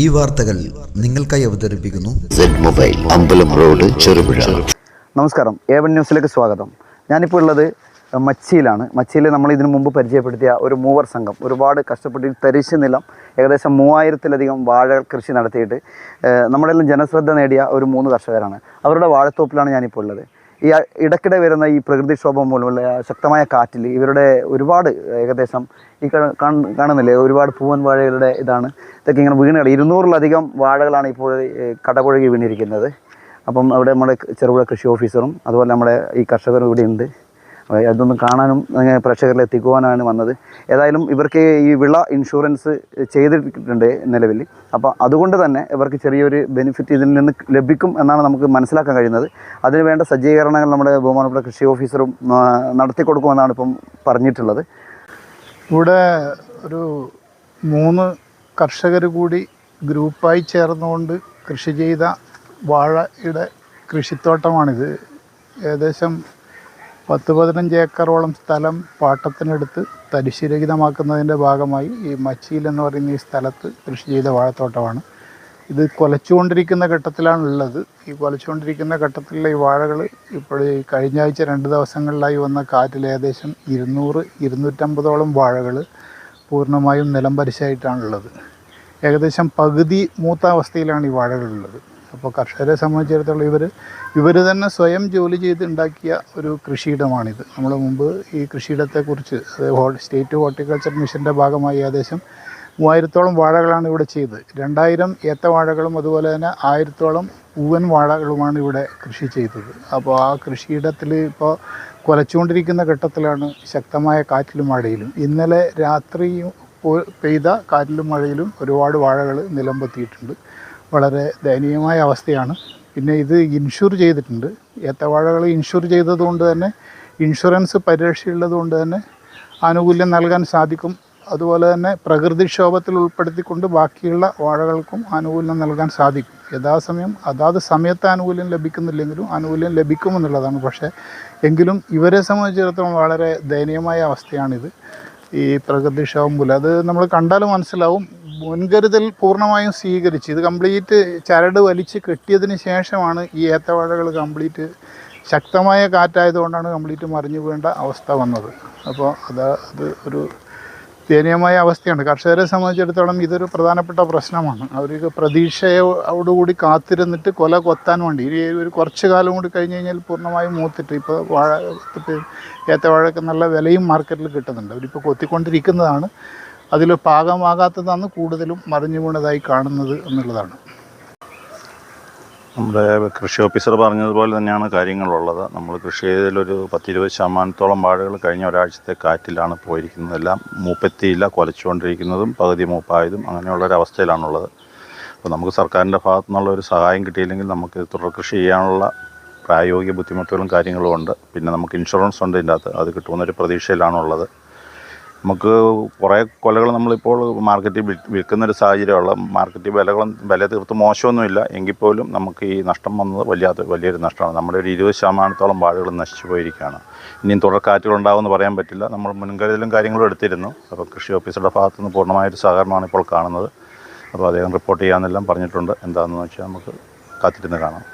ഈ വാർത്തകൾ നിങ്ങൾക്കായി അവതരിപ്പിക്കുന്നു. നമസ്കാരം മൊബൈൽ അമ്പലം റോഡ് ചെറുപുഴ. നമസ്കാരം. ഏവൻ ന്യൂസിലേക്ക് സ്വാഗതം. ഞാനിപ്പോൾ ഉള്ളത് മച്ചിയിലാണ്. മച്ചിയിൽ നമ്മൾ ഇതിനു മുമ്പ് പരിചയപ്പെടുത്തിയ ഒരു മൂവർ സംഘം. ഒരുപാട് കഷ്ടപ്പെട്ട് തരിശ് നിലം ഏകദേശം മൂവായിരത്തിലധികം വാഴ കൃഷി നടത്തിയിട്ട് നമ്മുടെ എല്ലാം ജനശ്രദ്ധ നേടിയ ഒരു മൂന്ന് കർഷകരാണ്. അവരുടെ വാഴത്തോപ്പിലാണ് ഞാനിപ്പോൾ ഉള്ളത്. ഈ ഇടയ്ക്കിടെ വരുന്ന ഈ പ്രകൃതിക്ഷോഭം മൂലമുള്ള ശക്തമായ കാറ്റിൽ ഇവരുടെ ഒരുപാട് ഏകദേശം ഈ കാണ- കാണ- കാണുന്നില്ലേ? ഒരുപാട് പൂവൻ വാഴകളുടെ ഇതാണ്. ഇതൊക്കെ ഇങ്ങനെ വീണുകൾ ഇരുന്നൂറിലധികം വാഴകളാണ് ഇപ്പോൾ കടപുഴകി വീണിരിക്കുന്നത്. അപ്പം അവിടെ നമ്മുടെ ചെറുപുഴ കൃഷി ഓഫീസറും അതുപോലെ നമ്മുടെ ഈ കർഷകരും ഇവിടെ ഉണ്ട് അതൊന്നും കാണാനും പ്രേക്ഷകരിൽ എത്തിക്കുവാനാണ് വന്നത്. ഏതായാലും ഇവർക്ക് ഈ വിള ഇൻഷുറൻസ് ചെയ്തിട്ടുണ്ട് നിലവിൽ. അപ്പോൾ അതുകൊണ്ട് തന്നെ ഇവർക്ക് ചെറിയൊരു ബെനിഫിറ്റ് ഇതിൽ നിന്ന് ലഭിക്കും എന്നാണ് നമുക്ക് മനസ്സിലാക്കാൻ കഴിയുന്നത്. അതിനുവേണ്ട സജ്ജീകരണങ്ങൾ നമ്മുടെ ബഹുമാനപ്പെട്ട കൃഷി ഓഫീസറും നടത്തി കൊടുക്കുമെന്നാണ് ഇപ്പം പറഞ്ഞിട്ടുള്ളത്. ഇവിടെ ഒരു മൂന്ന് കർഷകർ കൂടി ഗ്രൂപ്പായി ചേർന്നുകൊണ്ട് കൃഷി ചെയ്ത വാഴയുടെ കൃഷിത്തോട്ടമാണിത്. ഏകദേശം പത്ത് പതിനഞ്ച് ഏക്കറോളം സ്ഥലം പാട്ടത്തിനെടുത്ത് തരിശുരഹിതമാക്കുന്നതിന്റെ ഭാഗമായി ഈ മച്ചിയിൽ എന്ന് പറയുന്ന ഈ സ്ഥലത്ത് കൃഷി ചെയ്ത വാഴത്തോട്ടമാണ്. ഇത് കൊലച്ചുകൊണ്ടിരിക്കുന്ന ഘട്ടത്തിലാണ് ഉള്ളത് ഈ കൊലച്ചുകൊണ്ടിരിക്കുന്ന ഘട്ടത്തിലുള്ള ഈ വാഴകൾ ഇപ്പോൾ ഈ കഴിഞ്ഞ ആഴ്ച രണ്ട് ദിവസങ്ങളിലായി വന്ന കാറ്റിൽ ഏകദേശം ഇരുന്നൂറ് ഇരുന്നൂറ്റമ്പതോളം വാഴകൾ പൂർണമായും നിലം പരിശായിട്ടാണുള്ളത്. ഏകദേശം പകുതി മൂത്ത അവസ്ഥയിലാണ് ഈ വാഴകളുള്ളത്. അപ്പോൾ കർഷകരെ സംബന്ധിച്ചിടത്തോളം ഇവർ ഇവർ തന്നെ സ്വയം ജോലി ചെയ്ത് ഉണ്ടാക്കിയ ഒരു കൃഷിയിടമാണിത്. നമ്മൾ മുമ്പ് ഈ കൃഷിയിടത്തെക്കുറിച്ച് അത് സ്റ്റേറ്റ് ഹോർട്ടിക്കൾച്ചർ മിഷന്റെ ഭാഗമായി ഏകദേശം മൂവായിരത്തോളം വാഴകളാണ് ഇവിടെ ചെയ്തത്. രണ്ടായിരം ഏത്തവാഴകളും അതുപോലെ തന്നെ ആയിരത്തോളം പൂവൻ വാഴകളുമാണ് ഇവിടെ കൃഷി ചെയ്തത്. അപ്പോൾ ആ കൃഷിയിടത്തിൽ ഇപ്പോൾ കുലച്ചുകൊണ്ടിരിക്കുന്ന ഘട്ടത്തിലാണ് ശക്തമായ കാറ്റിലും മഴയിലും. ഇന്നലെ രാത്രിയും പെയ്ത കാറ്റിലും മഴയിലും ഒരുപാട് വാഴകൾ നിലംപൊത്തിയിട്ടുണ്ട് വളരെ ദയനീയമായ അവസ്ഥയാണ്. പിന്നെ ഇത് ഇൻഷുർ ചെയ്തിട്ടുണ്ട്. ഏത്തവാഴകൾ ഇൻഷുർ ചെയ്തതുകൊണ്ട് തന്നെ ഇൻഷുറൻസ് പരിരക്ഷയുള്ളത് കൊണ്ട് തന്നെ ആനുകൂല്യം നൽകാൻ സാധിക്കും. അതുപോലെ തന്നെ പ്രകൃതിക്ഷോഭത്തിൽ ഉൾപ്പെടുത്തിക്കൊണ്ട് ബാക്കിയുള്ള വാഴകൾക്കും ആനുകൂല്യം നൽകാൻ സാധിക്കും. യഥാസമയം അതാത് സമയത്ത് ആനുകൂല്യം ലഭിക്കുന്നില്ലെങ്കിലും ആനുകൂല്യം ലഭിക്കുമെന്നുള്ളതാണ് പക്ഷേ എങ്കിലും ഇവരെ സംബന്ധിച്ചിടത്തോളം വളരെ ദയനീയമായ അവസ്ഥയാണിത്. ഈ പ്രകൃതിക്ഷോഭം മൂലം. അത് നമ്മൾ കണ്ടാൽ മനസ്സിലാവും. മുൻകരുതൽ പൂർണമായും സ്വീകരിച്ച് ഇത് കംപ്ലീറ്റ് ചരട് വലിച്ച് കെട്ടിയതിന് ശേഷമാണ് ഈ ഏത്തവാഴകൾ കംപ്ലീറ്റ് ശക്തമായ കാറ്റായതുകൊണ്ടാണ് കംപ്ലീറ്റ് മറിഞ്ഞു വീണ്ട അവസ്ഥ വന്നത്. അപ്പോൾ അത് അത് ഒരു ദയനീയമായ അവസ്ഥയാണ്. കർഷകരെ സംബന്ധിച്ചിടത്തോളം ഇതൊരു പ്രധാനപ്പെട്ട പ്രശ്നമാണ്. അവർക്ക് പ്രതീക്ഷയോടുകൂടി കാത്തിരുന്നിട്ട് കൊല കൊത്താൻ വേണ്ടി ഇനി ഒരു കുറച്ച് കാലം കൂടി കഴിഞ്ഞ് കഴിഞ്ഞാൽ പൂർണമായും മൂത്തിട്ട് ഇപ്പോൾ വാഴ ഏത്തവാഴയ്ക്ക് നല്ല വിലയും മാർക്കറ്റിൽ കിട്ടുന്നുണ്ട്. അവരിപ്പോൾ കൊത്തിക്കൊണ്ടിരിക്കുന്നതാണ്. അതിൽ പാകമാകാത്തതാണ് കൂടുതലും മറിഞ്ഞു വീണതായി കാണുന്നത് എന്നുള്ളതാണ്. നമ്മുടെ കൃഷി ഓഫീസർ പറഞ്ഞതുപോലെ തന്നെയാണ് കാര്യങ്ങളുള്ളത്. നമ്മൾ കൃഷി ചെയ്തതിലൊരു പത്തിരുപത് ശതമാനത്തോളം വാഴകൾ കഴിഞ്ഞ ഒരാഴ്ചത്തെ കാറ്റിലാണ് പോയിരിക്കുന്നത്. എല്ലാം മൂപ്പെത്തിയില്ല കൊലച്ചുകൊണ്ടിരിക്കുന്നതും പകുതി മൂപ്പായതും അങ്ങനെയുള്ള ഒരു അവസ്ഥയിലാണുള്ളത്. അപ്പോൾ നമുക്ക് സർക്കാരിന്റെ ഭാഗത്തു നിന്നുള്ള ഒരു സഹായം കിട്ടിയില്ലെങ്കിൽ നമുക്ക് തുടർ കൃഷി ചെയ്യാനുള്ള പ്രായോഗിക ബുദ്ധിമുട്ടുകളും കാര്യങ്ങളും ഉണ്ട്. പിന്നെ നമുക്ക് ഇൻഷുറൻസ് ഉണ്ട് ഇതിന്റെ അത് കിട്ടുമെന്നൊരു പ്രതീക്ഷയിലാണുള്ളത്. നമുക്ക് കുറേ കൊലകൾ നമ്മളിപ്പോൾ മാർക്കറ്റിൽ വിൽ- വിൽക്കുന്നൊരു സാഹചര്യമുള്ള മാർക്കറ്റ് വിലകളും വില തീർത്ത് മോശമൊന്നുമില്ല. എങ്കിൽ പോലും നമുക്ക് ഈ നഷ്ടം വന്നത് വലിയ വലിയൊരു നഷ്ടമാണ്. നമ്മുടെ ഒരു ഇരുപത് ശതമാനത്തോളം വാഴകൾ നശിച്ചു പോയിരിക്കുകയാണ്. ഇനിയും തുടർ കാറ്റുകൾ പറയാൻ പറ്റില്ല. നമ്മൾ മുൻകരുതലും കാര്യങ്ങളും എടുത്തിരുന്നു. അപ്പോൾ കൃഷി ഓഫീസറുടെ ഭാഗത്തു നിന്ന് പൂർണമായൊരു സഹകരണമാണ് ഇപ്പോൾ കാണുന്നത്. അപ്പോൾ അദ്ദേഹം റിപ്പോർട്ട് ചെയ്യാമെന്നെല്ലാം പറഞ്ഞിട്ടുണ്ട്. എന്താണെന്ന് വെച്ചാൽ നമുക്ക് കാത്തിരുന്ന് കാണാം.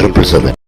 triple seven